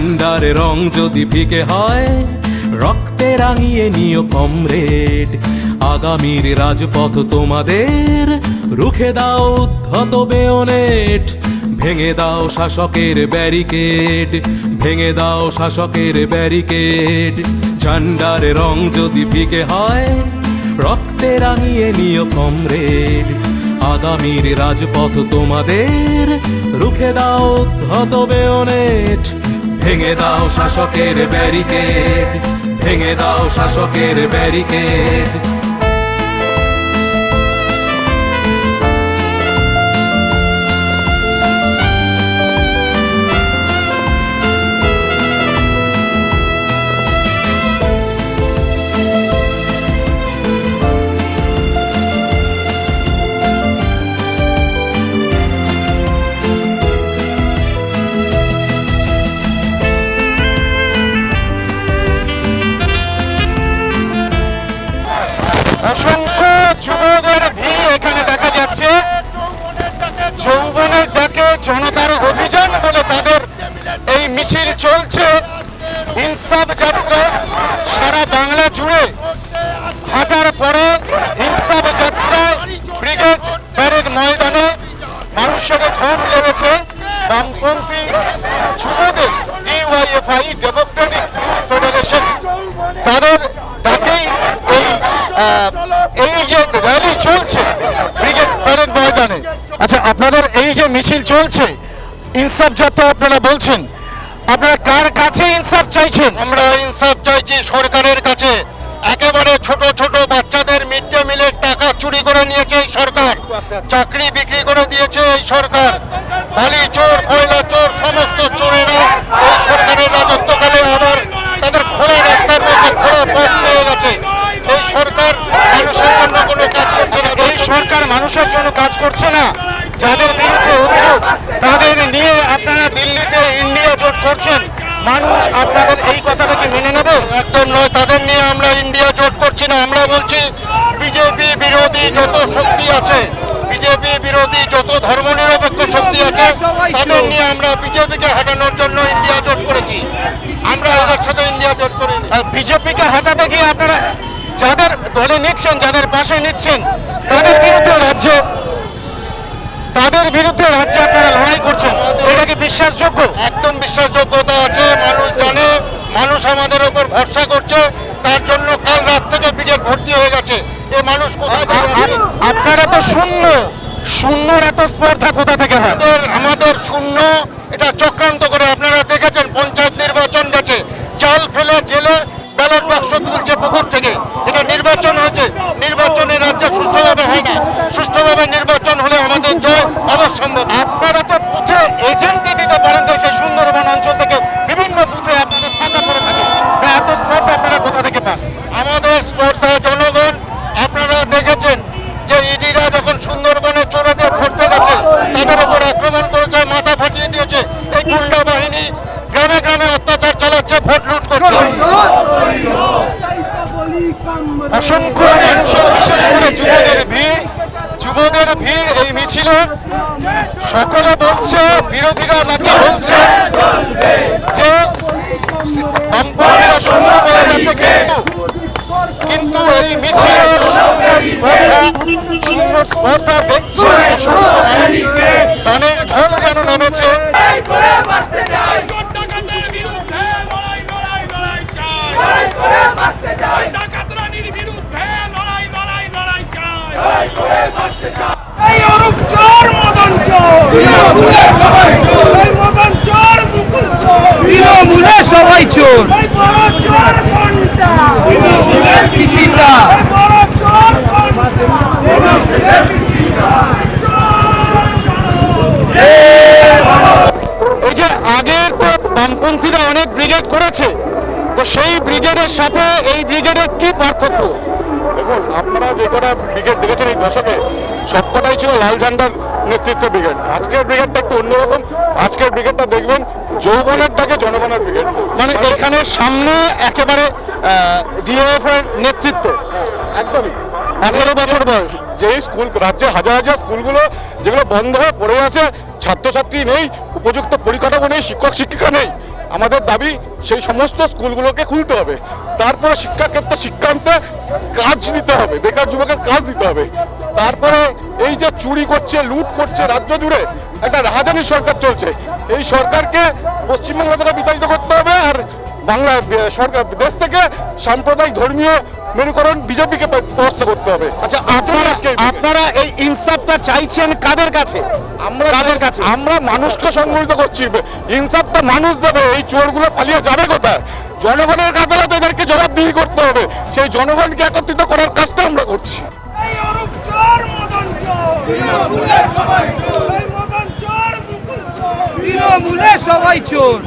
ঝান্ডার রং যদি ফিকে হয়, রক্তে রাঙিয়ে নিও কমরেড। আগামীর রাজপথ তোমাদের রুখে দাও উদ্ধত বেয়নেট। ভেঙে দাও শাসকের ব্যারিকেড, ভেঙে দাও শাসকের ব্যারিকেড। ঝান্ডার রং যদি ফিকে হয়, রক্তে রাঙিয়ে নিও কমরেড। আগামীর রাজপথ তোমাদের রুখে দাও উদ্ধত বেয়নেট। ভেঙে দাও শাসকের ব্যারিকেড ভেঙে দাও শাসকের ব্যারিকেড। মানুষের ঢল লেগেছে। বামপন্থী যুবদের ডিওয়াইএফআই ডেমোক্রেটিক ফেডারেশন তাদের ডাকেই এই এই যে র্যালি চলছে ব্রিগেড প্যারেড ময়দানে। আচ্ছা আপনাদের এই যে মিছিল চলছে, ইনসাফ যাত্রা আপনারা বলছেন। আপনারা কার কাছে ইনসাফ চাইছেন? আমরা ইনসাফ চাইছি সরকারের কাছে। একেবারে ছোট ছোট বাচ্চাদের মিড ডে মিলের টাকা চুরি করে নিয়েছে এই সরকার। চাকরি বিক্রি করে দিয়েছে এই সরকার। বালি চোর কয়লা চোর সমস্ত চোরেরা এই সরকারের রাজত্বকালে আবার তাদের খোলা রাস্তার মধ্যে খোলা পথ পেয়ে গেছে। এই সরকার মানুষের জন্য কোনো কাজ করছে না। এই সরকার মানুষের জন্য কাজ করছে না। যাদের বিরুদ্ধে অভিযোগ তাদের নিয়ে আপনারা করছেন? মানুষ আপনাদের এই কথাটা কি মেনে নেবে? একদম নয়, তাদের নিয়ে আমরা ইন্ডিয়া জোট করছি না। আমরা বলছি, বিজেপি বিরোধী যত শক্তি আছে, বিজেপি বিরোধী যত ধর্মনিরপেক্ষ শক্তি আছে, তাদের নিয়ে আমরা বিজেপিকে হাঁটানোর জন্য ইন্ডিয়া জোট করেছি। আমরা এদের সাথে ইন্ডিয়া জোট করিনি। বিজেপিকে হাঁটাতে গিয়ে আপনারা? যাদের দলে নিচ্ছেন, যাদের পাশে নিচ্ছেন, তাদের বিরুদ্ধে রাজ্য, তাদের বিরুদ্ধে রাজ্যে আপনারা লড়াই করছেন। বিশ্বাসযোগ্য। একদম বিশ্বাসযোগ্যতা আছে মানুষ জানে মানুষ আমাদের উপর ভরসা করছে তার জন্য কাল রাত থেকে ব্রিগেড ভর্তি হয়ে গেছে। এ মানুষ কোথায় আপনারা তো শূন্য শূন্যর এত স্পর্ধা কোথা থেকে হয়? আমাদের আমাদের শূন্য এটা চক্রান্ত করে আপনারা দেখেছেন পঞ্চায়েত নির্বাচন গেছে। জাল ফেলে জেলে ব্যালট বাক্স তুলছে পুকুর থেকে। এটা নির্বাচন হয়েছে। নির্বাচনে রাজ্যে সুষ্ঠুভাবে হয় না। সুষ্ঠুভাবে নির্বাচন হলে আমাদের জয় সকলে বলছে, বিরোধীরা নাকি বলছে যে বামপন্থীরা শূন্য হয়ে গেছে কিন্তু কিন্তু এই মিছিলের সুন্দর স্পর্ধা দেখছে অসংখ্য ঢল যেন নেমেছে। তৃণমূলে সবাই চোর। এই যে আগের তো বামপন্থীরা অনেক ব্রিগেড করেছে তো সেই ব্রিগেডের সাথে এই ব্রিগেডের কি পার্থক্য? দেখুন আপনারা যে কটা ব্রিগেড দেখেছেন এই দশকে সবকটাই ছিল লাল ঝান্ডার নেতৃত্ব ব্রিগেড। আজকের ব্রিগেডটা একটু অন্যরকম। আজকের ব্রিগেডটা দেখবেন যৌবনের ডাকে জনগণের ব্রিগেড। মানে এখানে সামনে একেবারে ডিএফ এর নেতৃত্ব। একদমই। আঠারো বছর বয়স। যেই স্কুল রাজ্যে হাজার হাজার স্কুলগুলো যেগুলো বন্ধ হয়ে পড়ে আছে ছাত্রছাত্রী নেই উপযুক্ত পরিকাঠামো নেই শিক্ষক শিক্ষিকা নেই আমাদের দাবি সেই সমস্ত স্কুলগুলোকে খুলতে হবে। তারপরে শিক্ষাক্ষেত্রে শিক্ষান্তে কাজ দিতে হবে বেকার যুবকের কাজ দিতে হবে। তারপরে এই যে চুরি করছে লুট করছে রাজ্য জুড়ে একটা রাজধানী সরকার চলছে। এই সরকারকে পশ্চিমবঙ্গ থেকে বিতাড়িত করতে হবে আর বাংলা সরকার দেশ থেকে সাম্প্রদায়িক ধর্মীয় মেরুকরণ বিজেপিকে পরাস্ত করতে হবে। আচ্ছা আপনারা আপনারা এই ইনসাফটা চাইছেন কাদের কাছে? আমরা কাদের কাছে? আমরা মানুষকে সংগঠিত করছি। ইনসাফটা মানুষ দেবে এই চোরগুলো পালিয়ে যাবে কোথায়? জনগণের কাতারাতে এদেরকে জবাবদিহি করতে হবে। সেই জনগণকে একত্রিত করার কাজটা আমরা করছি। তৃণমূলে সবাই চোর।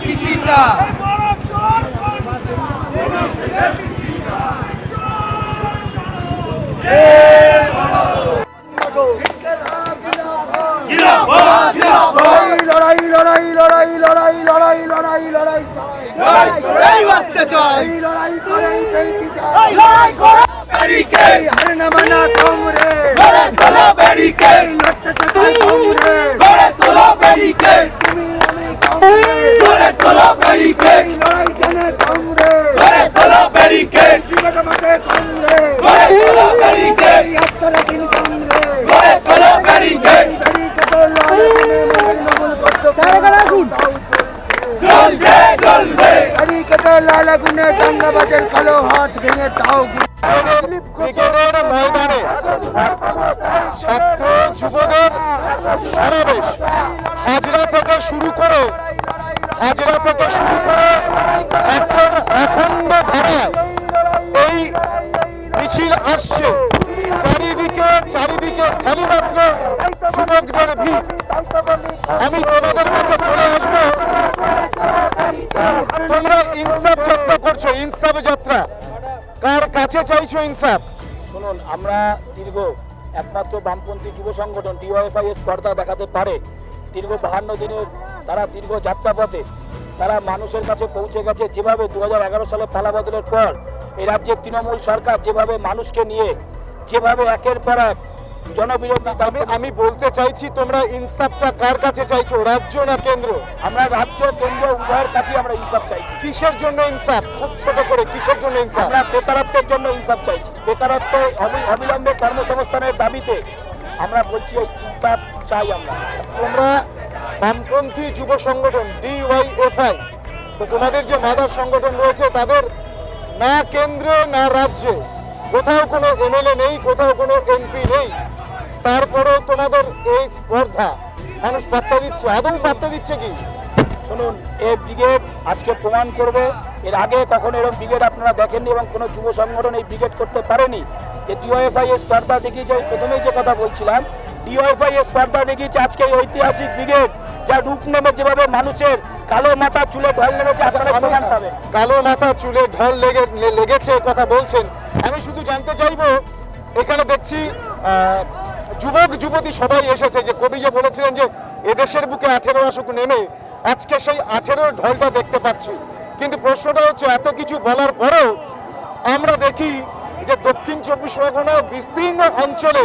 পিসিটা। পিসিটা। লড়াই লড়াই লড়াই লড়াই লড়াই লড়াই লড়াই লড়াই বাঁচতে চাই। লড়াই করেই পেয়েছি চাই। লড়াই করে ব্যারিকেড হার না মানা কমরে গড়ে তোলো ব্যারিকেড লড়তে চাই কমরে গড়ে তোলো ব্যারিকেড তুমি আমি কমরে গড়ে তোলো ব্যারিকেড লড়াই জানে কমরে গড়ে তোলো ব্যারিকেড বিগত মাঠে কমরে গড়ে তোলো ব্যারিকেড একসাথে দিন কমরে গড়ে তোলো ব্যারিকেড আগুনে দাঙ্গাবাজের কালো হাত ভেঙে তাও ময়দানে ছাত্র যুবদের সমাবেশ। হাজরা থেকে শুরু করে হাজরা থেকে শুরু করে এখন অখণ্ড ধারায় এই মিছিল আসছে। চারিদিকে চারিদিকে খালি মাত্র যুবকদের ভিড়। আমি তোমাদের কাছে চলে আসব। ইনসাফ যাত্রা করছ, ইনসাফ যাত্রা। কার কাছে চাইছো ইনসাফ? শুনুন, আমরা দীর্ঘ একমাত্র বামপন্থী যুব সংগঠন ডিওএফআই স্পর্ধা দেখাতে পারে। দীর্ঘ বাহান্ন দিনের তারা দীর্ঘ যাত্রাপথে, তারা মানুষের কাছে পৌঁছে গেছে যেভাবে দু হাজার এগারো সালে পালা বদলের পর। এই রাজ্যের তৃণমূল সরকার যেভাবে মানুষকে নিয়ে, যেভাবে একের পর এক জনবিরোধী দাবি আমি বলতে চাইছি তোমরা ইনসাফটা কার কাছে চাইছো? রাজ্য না কেন্দ্র? আমরা রাজ্য কেন্দ্র উভয়ের কাছে আমরা ইনসাফ চাইছি। কিসের জন্য ইনসাফ? খুব ছোট করে কিসের জন্য ইনসাফ? আমরা বেকারত্বের জন্য ইনসাফ চাইছি। বেকারত্ব অবিলম্বে কর্মসংস্থানের দাবিতে আমরা বলছি ইনসাফ চাই আমরা। তোমরা বামপন্থী যুব সংগঠন ডিওয়াইএফআই তো তোমাদের যে মাদার সংগঠন রয়েছে তাদের না কেন্দ্রে না রাজ্যে কোথাও কোনো এমএলএ নেই কোথাও কোনো এমপি নেই। তারপরেও তোমাদের এই স্পর্ধা। মানুষ পাত্তা দিচ্ছে আদৌ পাত্তা দিচ্ছে কি? শুনুন এই ব্রিগেড আজকে প্রমাণ করবে। এর আগে কখনো এরকম ব্রিগেড আপনারা দেখেননি এবং কোনো যুব সংগঠন এই ব্রিগেড করতে পারেনি। যে ডিওএফআই এর স্পর্ধা দেখিয়েছে প্রথমেই যে কথা বলছিলাম ডিওএফআই এর স্পর্ধা দেখিয়েছে আজকে এই ঐতিহাসিক ব্রিগেড যা রূপ নেমে যেভাবে মানুষের কালো মাথা চুলে ঢল প্রমাণ পাবেন কালো মাথা চুলে ঢল লেগে লেগেছে কথা বলছেন। আমি শুধু জানতে চাইব এখানে দেখছি আহ, যুবক, যুবতী সবাই এসেছে। যে কবি যে বলেছিলেন যে এদেশের বুকে আঠেরো আসুক নেমে, আজকে সেই আঠেরোর ঢলটা দেখতে পাচ্ছি। কিন্তু প্রশ্নটা হচ্ছে, এত কিছু বলার পরেও আমরা দেখি যে দক্ষিণ চব্বিশ পরগনার বিস্তীর্ণ অঞ্চলে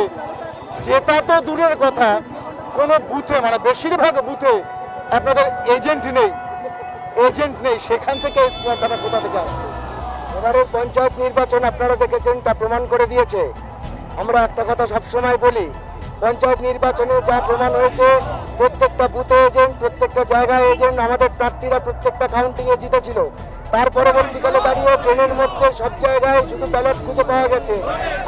জেতা তো দূরের কথা, কোনো বুথে মানে বেশিরভাগ বুথে আপনাদের এজেন্ট নেই। এজেন্ট নেই, সেখান থেকে স্পর্ধাটা কোথা থেকে আসবে? এবারে পঞ্চায়েত নির্বাচন আপনারা দেখেছেন, তা প্রমাণ করে দিয়েছে। আমরা একটা কথা সবসময় বলি, পঞ্চায়েত নির্বাচনে যা প্রমাণ হয়েছে, প্রত্যেকটা বুথে এজেন্ট প্রত্যেকটা জায়গায় এজেন্ট আমাদের প্রার্থীরা প্রত্যেকটা কাউন্টিংয়ে জিতেছিল। তার পরবর্তীকালে দাঁড়িয়ে ট্রেনের মধ্যে সব জায়গায় শুধু ব্যালট খুঁজে পাওয়া গেছে।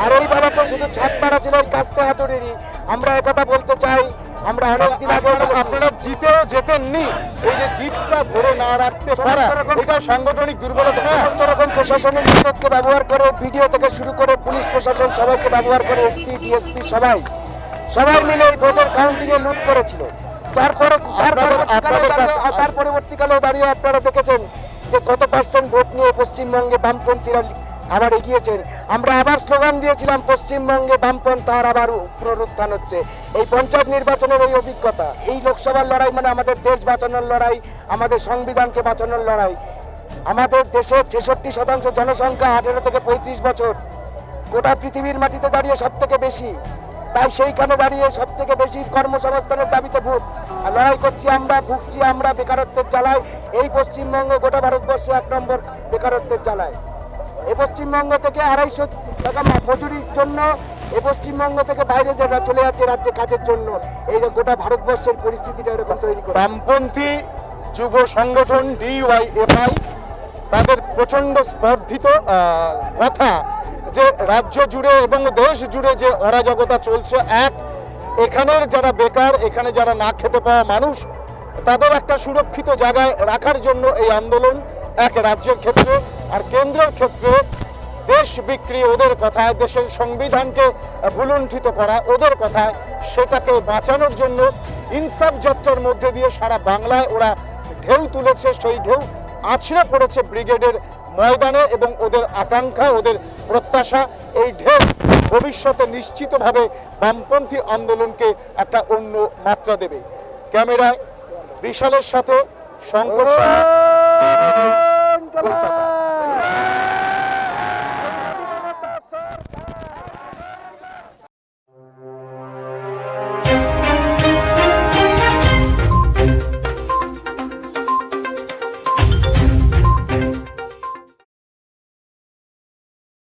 আর এই ব্যালটে শুধু ছাপ মারা ছিল কাস্তে হাতুড়েরই। আমরা একথা বলতে চাই আমরা অনেক দিন আগে আপনারা জিতেও যেতেননি এই যে জিতটা ধরে না রাখতে পারা এটা সাংগঠনিক দুর্বলতা। সমস্ত রকম প্রশাসনের ব্যবহার করে ভিডিও থেকে শুরু করে পুলিশ প্রশাসন সবাইকে ব্যবহার করে এসপি ডিএসপি সবাই। সবাই মিলে এই ভোটের লুট করেছিল। তারপরে তার পরবর্তীকালেও দাঁড়িয়ে আপনারা দেখেছেন যে কত পার্সেন্ট ভোট নিয়ে পশ্চিমবঙ্গে বামপন্থীরা আবার এগিয়েছেন। আমরা আবার স্লোগান দিয়েছিলাম, পশ্চিমবঙ্গে বামপন্থার আবার পুনরুত্থান হচ্ছে। এই পঞ্চায়েত নির্বাচনের এই অভিজ্ঞতা, এই লোকসভার লড়াই মানে আমাদের দেশ বাঁচানোর লড়াই, আমাদের সংবিধানকে বাঁচানোর লড়াই। আমাদের দেশের ছেষট্টি শতাংশ জনসংখ্যা আঠেরো থেকে পঁয়ত্রিশ বছর। গোটা পৃথিবীর মাটিতে দাঁড়িয়ে সব থেকে বেশি। তাই সেইখানে দাঁড়িয়ে সব থেকে বেশি কর্মসংস্থানের দাবিতে আর লড়াই করছি আমরা, ভুগছি আমরা, বেকারত্বের জ্বালায়। এই পশ্চিমবঙ্গ গোটা ভারতবর্ষে এক নম্বর বেকারত্বের জ্বালায়। এই পশ্চিমবঙ্গ থেকে আড়াইশো টাকা মজুরির জন্য এ পশ্চিমবঙ্গ থেকে বাইরে যারা চলে যাচ্ছে রাজ্যে কাজের জন্য, এই গোটা ভারতবর্ষের পরিস্থিতিটা এরকম তৈরি করে। বামপন্থী যুব সংগঠন ডিওয়াইএফআই তাদের প্রচণ্ড স্পর্ধিত কথা যে রাজ্য জুড়ে এবং দেশ জুড়ে যে অরাজকতা চলছে, এক, এখানের যারা বেকার, এখানে যারা না খেতে পাওয়া মানুষ, তাদের একটা সুরক্ষিত জায়গায় রাখার জন্য এই আন্দোলন এক রাজ্যের ক্ষেত্রে আর কেন্দ্রের ক্ষেত্রে দেশ বিক্রি ওদের কথায় দেশের সংবিধানকে ভুলুণ্ঠিত করা ওদের কথায় সেটাকে বাঁচানোর জন্য ইনসাফ যাত্রার মধ্যে দিয়ে সারা বাংলায় ওরা ঢেউ তুলেছে। সেই ঢেউ আছড়ে পড়েছে ব্রিগেডের ময়দানে এবং ওদের আকাঙ্ক্ষা ওদের প্রত্যাশা। এই ঢেউ ভবিষ্যতে নিশ্চিতভাবে বামপন্থী আন্দোলনকে একটা অন্য মাত্রা দেবে। ক্যামেরায় বিশালের সাথে শঙ্কর